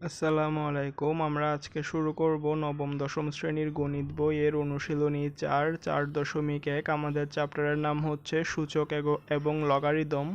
আসসালামু আলাইকুম। আমরা আজকে শুরু করব নবম, দশম শ্রেণির গণিত বইয়ের অনুশীলনী চার চার দশমিক এক। আমাদের চ্যাপ্টারের নাম হচ্ছে সূচক এবং লগারিদম।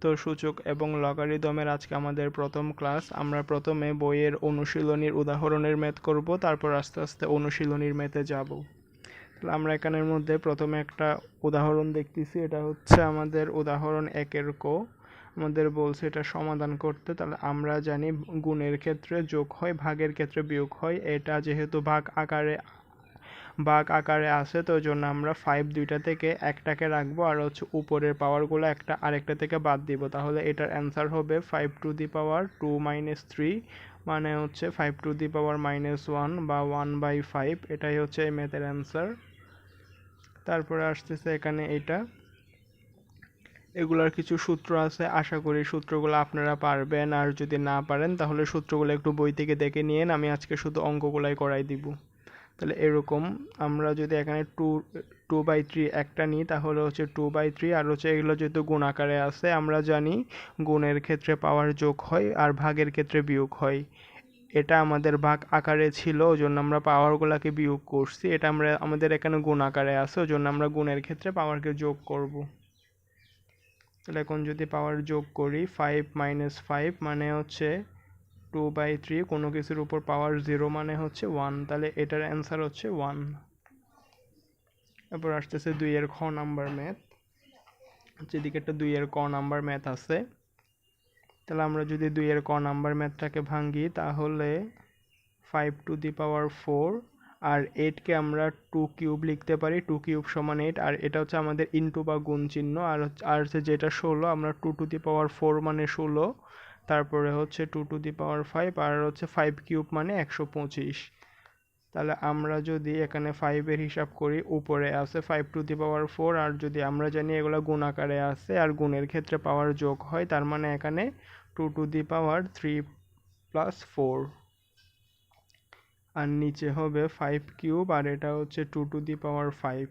তো সূচক এবং লগারিদমের আজকে আমাদের প্রথম ক্লাস। আমরা প্রথমে বইয়ের অনুশীলনীর উদাহরণের ম্যাথ করব, তারপর আস্তে আস্তে অনুশীলনীর ম্যাথে যাব। তাহলে আমরা এখানের মধ্যে প্রথমে একটা উদাহরণ দেখতেছি। এটা হচ্ছে আমাদের উদাহরণ একের ক। আমাদের বলছে এটা সমাধান করতে, তাহলে আমরা জানি গুণের ক্ষেত্রে যোগ হয়, ভাগের ক্ষেত্রে বিয়োগ হয়। এটা যেহেতু ভাগ আকারে ভাগ আকারে আছে, তো জন্য আমরা ফাইভ দুইটা থেকে একটাকে রাখব, আর হচ্ছে উপরের পাওয়ারগুলো একটা আরেকটা থেকে বাদ দিব। তাহলে এটার অ্যান্সার হবে five to the power two minus three মানে হচ্ছে five to the power minus one বা ওয়ান বাই ফাইভ এটাই হচ্ছে এই ম্যাথের অ্যান্সার তারপরে আসতেছে এখানে এটা। এগুলার কিছু সূত্র আছে, আশা করি সূত্রগুলো আপনারা পারবেন। আর যদি না পারেন, তাহলে সূত্রগুলো একটু বই থেকে দেখে নিয়েন, আমি আজকে শুধু অঙ্কগুলাই করাই দিব। তাহলে এরকম, আমরা যদি এখানে টু টু বাই থ্রি একটা নিই, তাহলে হচ্ছে টু বাই থ্রি আর হচ্ছে এগুলো যেহেতু গুণ আকারে আছে, আমরা জানি গুণের ক্ষেত্রে পাওয়ার যোগ হয়, আর ভাগের ক্ষেত্রে বিয়োগ হয়। এটা আমাদের ভাগ আকারে ছিল ওই জন্য আমরা পাওয়ারগুলোকে বিয়োগ করছি। এটা আমরা, আমাদের এখানে গুণ আকারে আছে ওই জন্য আমরা গুণের ক্ষেত্রে পাওয়ারকে যোগ করব। তাহলে এখন যদি পাওয়ার যোগ করি ফাইভ মাইনাস ফাইভ মানে হচ্ছে টু বাই থ্রি কোনো কিছুর উপর পাওয়ার জিরো মানে হচ্ছে ওয়ান তাহলে এটার অ্যান্সার হচ্ছে ওয়ান এরপর আসতেছে দুইয়ের খ নাম্বার ম্যাথ যেদিকে একটা দুইয়ের ক নাম্বার ম্যাথ আছে, তাহলে আমরা যদি দুইয়ের ক নাম্বার ম্যাথটাকে ভাঙি তাহলে five to the power four আর এইটকে আমরা টু কিউব লিখতে পারি টু কিউব সমান এইট আর এটা হচ্ছে আমাদের ইনটু বা গুণ চিহ্ন, আর আর হচ্ছে যেটা ষোলো, আমরা two to the power four মানে ষোলো, তারপরে হচ্ছে two to the power five আর হচ্ছে ফাইভ কিউব মানে একশো পঁচিশ। তাহলে আমরা যদি এখানে ফাইভের হিসাব করি, উপরে আছে five to the power four আর যদি আমরা জানি এগুলো গুণ আকারে আছে, আর গুণের ক্ষেত্রে পাওয়ার যোগ হয়, তার মানে এখানে two to the power three plus four আর নিচে হবে ফাইভ কিউব আর এটা হচ্ছে two to the power five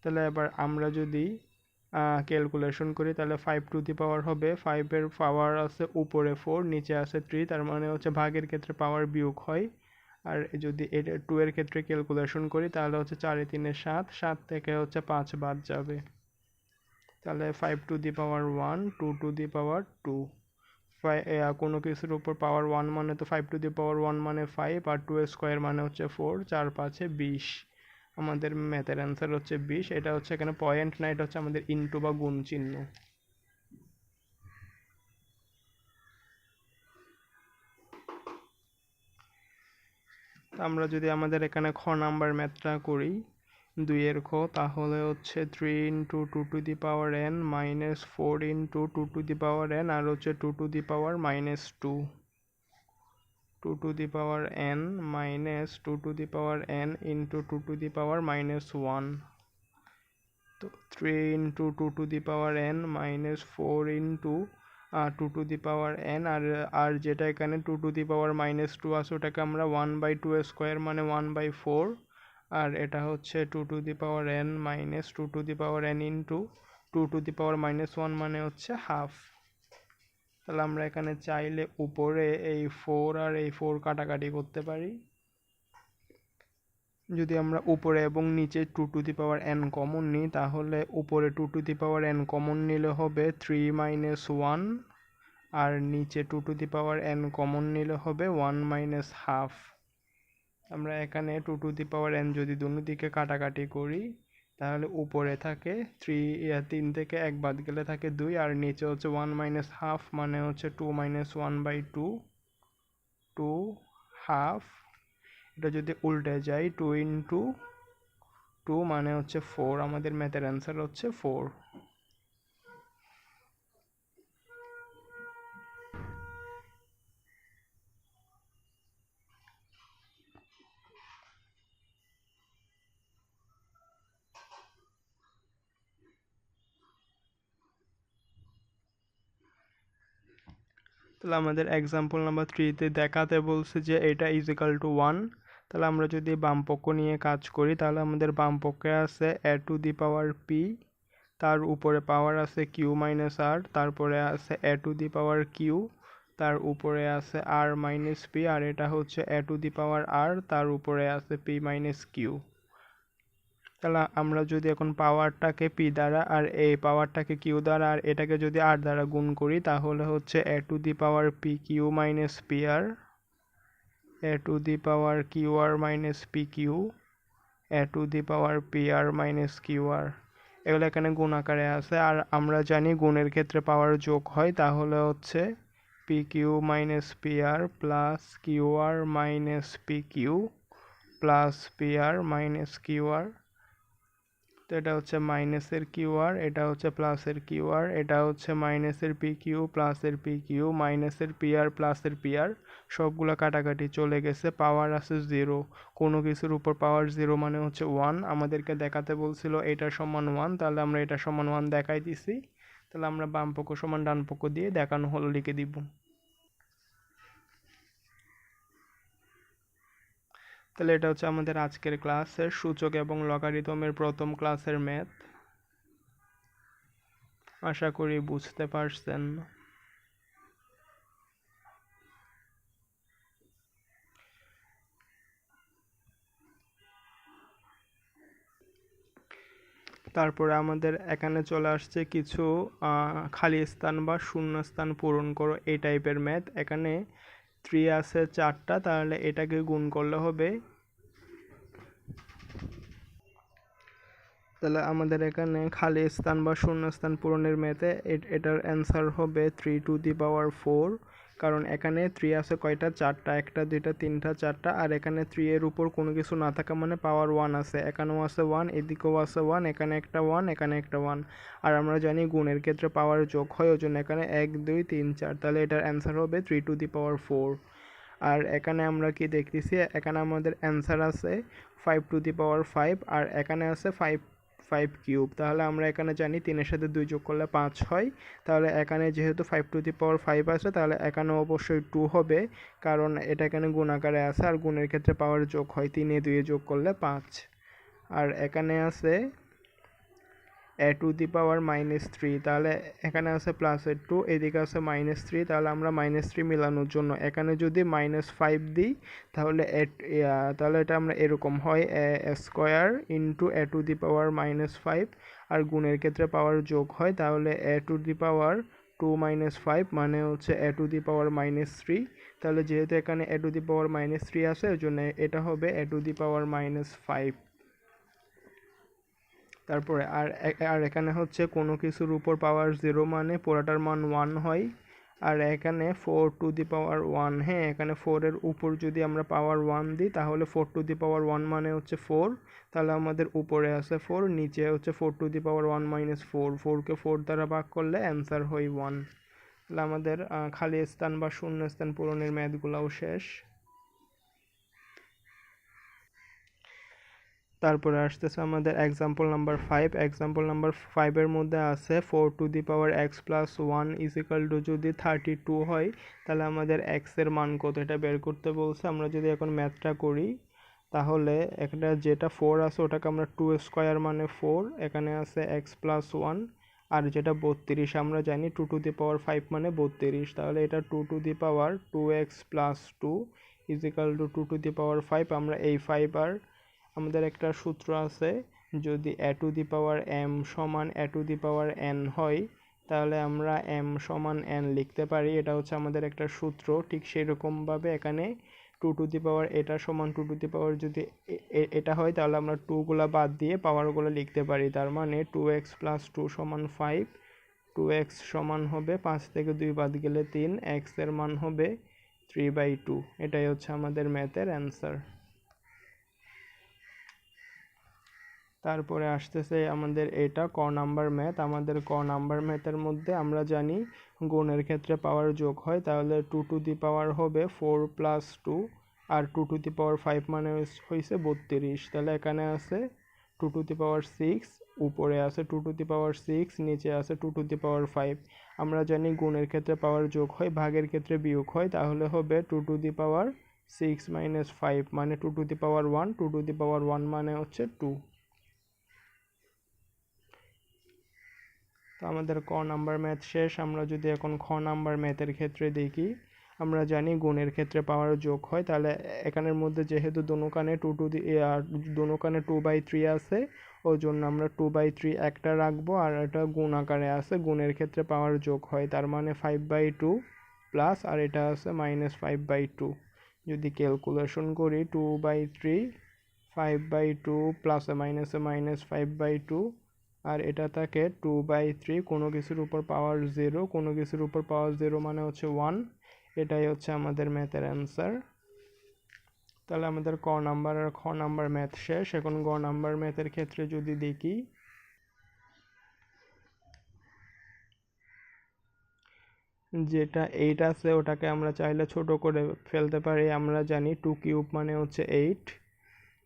তাহলে এবার আমরা যদি ক্যালকুলেশন করি, তাহলে ফাইভ টু দি পাওয়ার হবে ফাইভের পাওয়ার আছে উপরে ফোর নিচে আছে থ্রি তার মানে হচ্ছে ভাগের ক্ষেত্রে পাওয়ার বিয়োগ হয়। আর যদি এটা টু এর ক্ষেত্রে ক্যালকুলেশন করি, তাহলে হচ্ছে চারে তিনে সাত সাত থেকে হচ্ছে পাঁচ বাদ যাবে। তাহলে five to the power one two to the power two কোনো কিছুর উপর পাওয়ার ওয়ান মানে তো five to the power one মানে ফাইভ আর টু স্কোয়ার মানে হচ্ছে ফোর চার পাঁচে বিশ। আমাদের ম্যাথের অ্যান্সার হচ্ছে বিশ, এটা হচ্ছে এখানে পয়েন্ট না, এটা হচ্ছে আমাদের ইনটু বা গুণ চিহ্ন। আমরা যদি আমাদের এখানে খ নাম্বার ম্যাথটা করি দুইয়ের খ তাহলে হচ্ছে three into two to the power n minus four into two to the power n আর হচ্ছে two to the power minus two two to the power n minus two to the power n into two to the power minus one তো three into two to the power n minus four into two to the power n আর আর যেটা এখানে two to the power minus two আছে, ওটাকে আমরা one by two square মানে one by four আর এটা হচ্ছে two to the power n minus two to the power n into two to the power minus one মানে হচ্ছে half তাহলে আমরা এখানে চাইলে উপরে এই ফোর আর এই ফোর কাটাকাটি করতে পারি। যদি আমরা উপরে এবং নিচে two to the power n common নিই, তাহলে উপরে two to the power n common নিলে হবে থ্রি মাইনাস ওয়ান আর নিচে two to the power n common নিলে হবে ওয়ান মাইনাস হাফ আমরা এখানে two to the power n যদি দুনো দিকে কাটাকাটি করি, তাহলে উপরে থাকে থ্রি তিন থেকে এক বাদ গেলে থাকে দুই, আর নিচে হচ্ছে ওয়ান মাইনাস হাফ মানে হচ্ছে two minus one by two two half এটা যদি উল্টে যায় টু ইন্টু টু মানে হচ্ছে ফোর আমাদের ম্যাথের অ্যান্সার হচ্ছে ফোর আমাদের এক্সাম্পল নাম্বার থ্রিতে দেখাতে বলছে যে এটা ইজ ইকাল টু ওয়ান তাহলে আমরা যদি বাম পক্ষ নিয়ে কাজ করি, তাহলে আমাদের বাম পক্ষে আছে a to the power P তার উপরে পাওয়ার আছে কিউ মাইনাস আর তারপরে আছে a to the power Q তার উপরে আছে আর মাইনাস পি আর এটা হচ্ছে এ টু দি পাওয়ার আর তার উপরে আছে পি মাইনাস কিউ তাহলে আমরা যদি এখন পাওয়ারটাকে পি দ্বারা আর এই পাওয়ারটাকে কিউ দ্বারা আর এটাকে যদি আর দ্বারা গুণ করি, তাহলে হচ্ছে a to the power p q minus p R a to the power q R minus p q a to the power p R minus Q R এগুলো এখানে গুণ আকারে আছে। আর আমরা জানি গুণের ক্ষেত্রে পাওয়ার যোগ হয়, তাহলে হচ্ছে P Q minus P R plus Q R minus P Q plus P R minus Q R তো এটা হচ্ছে মাইনাসের কিউআর এটা হচ্ছে প্লাসের কিউআর এটা হচ্ছে মাইনাসের পি কিউ প্লাসের পি কিউ মাইনাসের পিআর প্লাসের পিআর সবগুলো কাটাকাটি চলে গেছে পাওয়ার আছে জিরো কোনো কিছুর উপর পাওয়ার জিরো মানে হচ্ছে ওয়ান আমাদেরকে দেখাতে বলছিল এটা সমান ওয়ান তাহলে আমরা এটা সমান ওয়ান দেখাই দিছি তাহলে আমরা বাম পক্ষ সমান ডান পক্ষ দিয়ে দেখানো হলো, লিখে দিব। তাহলে এটা হচ্ছে আমাদের আজকের ক্লাসের সূচক এবং লগারিদমের প্রথম ক্লাসের ম্যাথ আশা করি বুঝতে পারছেন। তারপরে আমাদের এখানে চলে আসছে কিছু খালি স্থান বা শূন্য স্থান পূরণ করো, এই টাইপের ম্যাথ এখানে থ্রি আছে চারটা, তাহলে এটাকে গুণ করলে হবে। তাহলে আমাদের এখানে খালি স্থান বা শূন্য স্থান পূরণের মেতে এটার অ্যান্সার হবে three to the power four কারণ এখানে থ্রি আছে কয়টা? চারটা, একটা, দুইটা, তিনটা, চারটা, আর এখানে থ্রি এর উপর কোনো কিছু না থাকা মানে পাওয়ার ওয়ান আছে। এখানেও আছে ওয়ান এদিকেও আছে ওয়ান এখানে একটা ওয়ান এখানে একটা ওয়ান আর আমরা জানি গুণের ক্ষেত্রে পাওয়ার যোগ হয়, ওই জন্য এখানে এক, দুই, তিন, চার। তাহলে এটার অ্যান্সার হবে three to the power four আর এখানে আমরা কি দেখতেছি? এখানে আমাদের অ্যান্সার আছে five to the power five আর এখানে আছে ফাইভ ফাইভ কিউব তাহলে আমরা এখানে জানি তিনের সাথে দুই যোগ করলে পাঁচ হয়। তাহলে এখানে যেহেতু five to the power five আছে, তাহলে এখানে অবশ্যই টু হবে, কারণ এটা এখানে গুণাকারে আছে, আর গুণের ক্ষেত্রে পাওয়ার যোগ হয় তিনে দুয়ে যোগ করলে পাঁচ। আর এখানে আছে a to the power minus three, তাহলে এখানে আছে প্লাসের টু এদিকে আছে মাইনাস থ্রি তাহলে আমরা মাইনাস থ্রি মেলানোর জন্য। এখানে যদি মাইনাস ফাইভ দিই, তাহলে তাহলে এটা আমরা এরকম হয়, a square into a to the power minus five আর গুণের ক্ষেত্রে পাওয়ার যোগ হয়, তাহলে a to the power two minus five মানে হচ্ছে a to the power minus three তাহলে যেহেতু এখানে a to the power minus three আছে, ওই জন্য এটা হবে a to the power minus five তারপরে আর আর এখানে হচ্ছে কোনো কিছুর উপর পাওয়ার জিরো মানে পুরাটার মান ওয়ান হয়। আর এখানে four to the power one হ্যাঁ এখানে ফোরের উপর যদি আমরা পাওয়ার ওয়ান দিই, তাহলে four to the power one মানে হচ্ছে ফোর তাহলে আমাদের উপরে আছে ফোর নিচে হচ্ছে four to the power one minus four ফোরকে ফোর দ্বারা ভাগ করলে অ্যান্সার হয় ওয়ান তাহলে আমাদের খালি স্থান বা শূন্য স্থান পূরণের ম্যাথগুলোও শেষ। তারপরে আসতেছে আমাদের example number five example number ফাইভের মধ্যে আছে four to the power x plus one equal to যদি থার্টি টু হয়, তাহলে আমাদের এক্সের মান কত? এটা বের করতে বলছে। আমরা যদি এখন ম্যাথটা করি, তাহলে একটা যেটা ফোর আছে, ওটাকে আমরা টু স্কোয়ার মানে ফোর এখানে আছে এক্স প্লাস ওয়ান আর যেটা বত্রিশ, আমরা জানি two to the power five মানে বত্রিশ। তাহলে এটা two to the power two x plus two equal to two to the power five আমরা এই ফাইভ আর আমাদের একটা সূত্র আছে, যদি এ টু দি পাওয়ার এম সমান এ টু দি পাওয়ার এন হয়, তাহলে আমরা এম সমান এন লিখতে পারি। এটা হচ্ছে আমাদের একটা সূত্র, ঠিক সেরকমভাবে এখানে টু টু দি পাওয়ার এটা সমান টু টু দি পাওয়ার যদি এটা হয়, তাহলে আমরা টুগুলো বাদ দিয়ে পাওয়ারগুলো লিখতে পারি। তার মানে টু এক্স প্লাস টু সমান ফাইভ টু এক্স সমান হবে পাঁচ থেকে দুই বাদ গেলে তিন এক্সের মান হবে থ্রি বাই টু এটাই হচ্ছে আমাদের ম্যাথের অ্যান্সার তারপরে আসতেছে আমাদের এটা, ক নাম্বার ম্যাথ। আমাদের ক নাম্বার ম্যাথের মধ্যে আমরা জানি গুণের ক্ষেত্রে পাওয়ার যোগ হয়, তাহলে টু টু দি পাওয়ার হবে four plus two, R two to the power five মানে হয়েছে বত্রিশ। তাহলে এখানে আছে two to the power six, উপরে আছে two to the power six, নিচে আছে two to the power five. আমরা জানি গুণের ক্ষেত্রে পাওয়ার যোগ হয়, ভাগের ক্ষেত্রে বিয়োগ হয়, তাহলে হবে two to the power six minus five মানে two to the power one, two to the power one মানে হচ্ছে টু। তো আমাদের ক নাম্বার ম্যাথ শেষ, আমরা যদি এখন খ নাম্বার ম্যাথের ক্ষেত্রে দেখি, আমরা জানি গুণের ক্ষেত্রে পাওয়ার যোগ হয়, তাহলে এখানের মধ্যে যেহেতু দোনোকানে টু টু দোনোকানে টু বাই থ্রি আছে ওই জন্য আমরা টু বাই থ্রি একটা রাখব, আর এটা গুণ আকারে আছে, গুণের ক্ষেত্রে পাওয়ার যোগ হয়, তার মানে ফাইভ বাই টু প্লাস আর এটা আছে মাইনাস ফাইভ বাই টু যদি ক্যালকুলেশন করি two by three five by two প্লাসে মাইনাসে মাইনাস ফাইভ বাই টু আর এটা থাকে টু বাই থ্রি কোনো কিছুর উপর পাওয়ার জিরো কোনো কিছুর উপর পাওয়ার জিরো মানে হচ্ছে ওয়ান এটাই হচ্ছে আমাদের ম্যাথের অ্যান্সার তাহলে আমাদের ক নাম্বার আর খ নাম্বার ম্যাথ শেষ। এখন গ নাম্বার ম্যাথের ক্ষেত্রে যদি দেখি, যেটা এইট আছে, ওটাকে আমরা চাইলে ছোট করে ফেলতে পারি। আমরা জানি টু কিউব মানে হচ্ছে এইট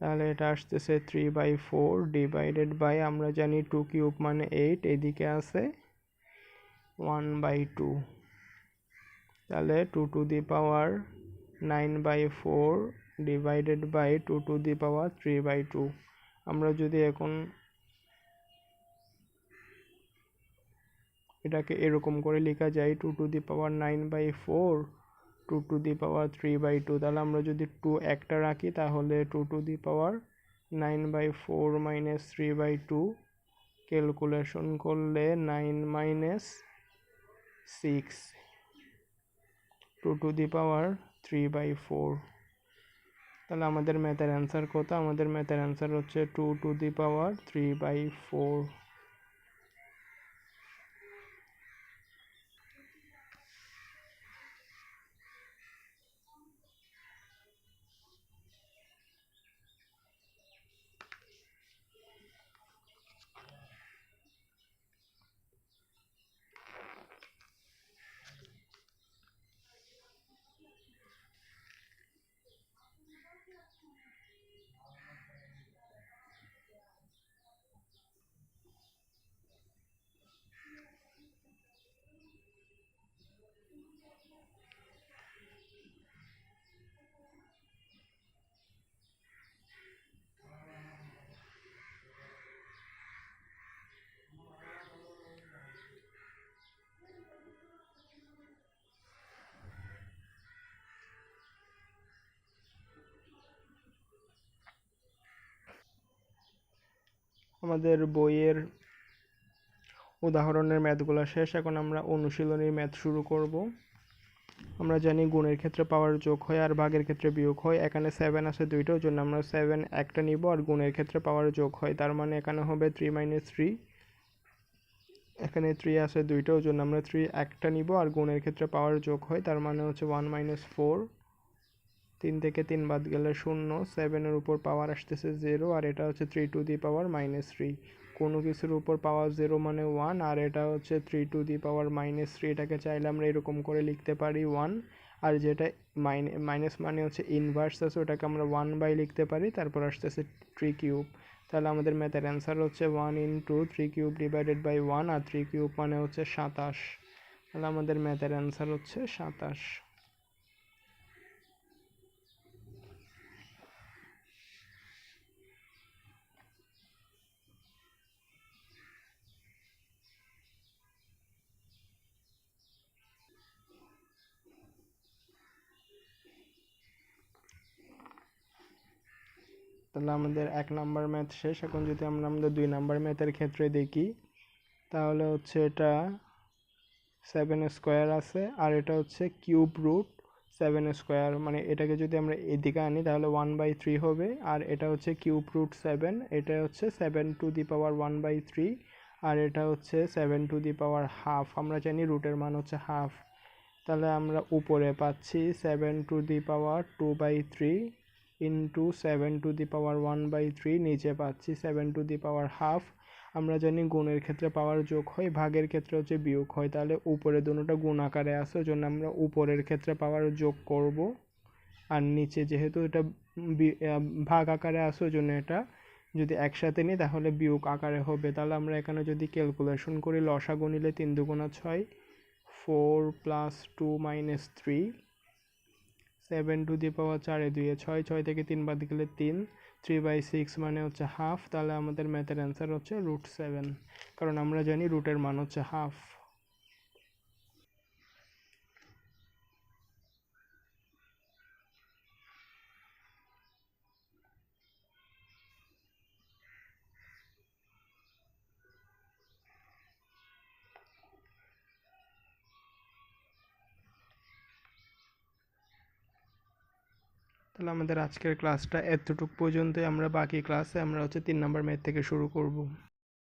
তাহলে এটা আসতেছে three by four divided by আমরা জানি টু কিউব মানে এইট এদিকে আছে ওয়ান বাই টু তাহলে two to the power nine by four divided by two to the power three by two আমরা যদি এখন এটাকে এরকম করে লেখা যায় two to the power nine by four two to the power three by two তাহলে আমরা যদি টু একটা রাখি, তাহলে two to the power nine by four minus three by two calculation করলে nine minus six two to the power three by four তাহলে আমাদের ম্যাথের অ্যান্সার কত? আমাদের ম্যাথের অ্যান্সার হচ্ছে two to the power three by four আমাদের বইয়ের উদাহরণের ম্যাথগুলো শেষ। এখন আমরা অনুশীলনীর ম্যাথ শুরু করব। আমরা জানি গুণের ক্ষেত্রে পাওয়ার যোগ হয় আর ভাগের ক্ষেত্রে বিয়োগ হয়। এখানে সেভেন আছে দুইটা ওই জন্য আমরা সেভেন একটা নিব আর গুণের ক্ষেত্রে পাওয়ার যোগ হয়। তার মানে এখানে হবে থ্রি মাইনাস থ্রি এখানে থ্রি আছে দুইটা ওই জন্য আমরা থ্রি একটা নিব আর গুণের ক্ষেত্রে পাওয়ার যোগ হয়। তার মানে হচ্ছে ওয়ান মাইনাস ফোর তিন থেকে তিন বাদ গেলে শূন্য সেভেনের উপর পাওয়ার আসতেছে জিরো আর এটা হচ্ছে three to the power minus three কোনো কিছুর উপর পাওয়ার জিরো মানে ওয়ান আর এটা হচ্ছে three to the power minus three এটাকে চাইলে আমরা এরকম করে লিখতে পারি ওয়ান আর যেটা মাইনে মাইনাস মানে হচ্ছে ইনভার্স আছে ওটাকে আমরা ওয়ান বাই লিখতে পারি, তারপর আসতেছে থ্রি কিউব তাহলে আমাদের ম্যাথের অ্যান্সার হচ্ছে one into three cube divided by one R three cube মানে হচ্ছে সাতাশ। তাহলে আমাদের ম্যাথের অ্যান্সার হচ্ছে সাতাশ। তাহলে আমাদের এক নাম্বার ম্যাথ শেষ। এখন যদি আমরা আমাদের দুই নাম্বার ম্যাথের ক্ষেত্রে দেখি, তাহলে হচ্ছে এটা সেভেন স্কোয়ার আছে, আর এটা হচ্ছে কিউব রুট সেভেন স্কোয়ার মানে এটাকে যদি আমরা এদিকে আনি, তাহলে ওয়ান বাই থ্রি হবে, আর এটা হচ্ছে কিউব রুট সেভেন এটা হচ্ছে seven to the power one by three আর এটা হচ্ছে seven to the power half আমরা জানি রুটের মান হচ্ছে হাফ তাহলে আমরা উপরে পাচ্ছি seven to the power two by three into seven to the power one by three নিচে পাচ্ছি seven to the power half আমরা জানি গুণের ক্ষেত্রে পাওয়ার যোগ হয়, ভাগের ক্ষেত্রে হচ্ছে বিয়োগ হয়। তাহলে উপরে দুটোটা গুণ আকারে আসে ওই জন্য আমরা উপরের ক্ষেত্রে পাওয়ার যোগ করব। আর নিচে যেহেতু এটা ভাগ আকারে আসে ওই জন্য এটা যদি একসাথে নিই, তাহলে বিয়োগ আকারে হবে। তাহলে আমরা এখানে যদি ক্যালকুলেশন করি, লসাগু নিলে তিন দুগুণা ছয় four plus two minus three seven two দিয়ে পাওয়া চারে দুয়ে ছয় ছয় থেকে তিন বাদ গেলে তিন, থ্রি বাই সিক্স মানে হচ্ছে হাফ, তাহলে আমাদের ম্যাথের অ্যান্সার হচ্ছে রুট সেভেন। কারণ আমরা জানি রুটের মান হচ্ছে হাফ। তাহলে আমাদের আজকের ক্লাসটা এতটুকু পর্যন্তই। আমরা বাকি ক্লাসে আমরা হচ্ছে তিন নম্বর ম্যাথ থেকে শুরু করব।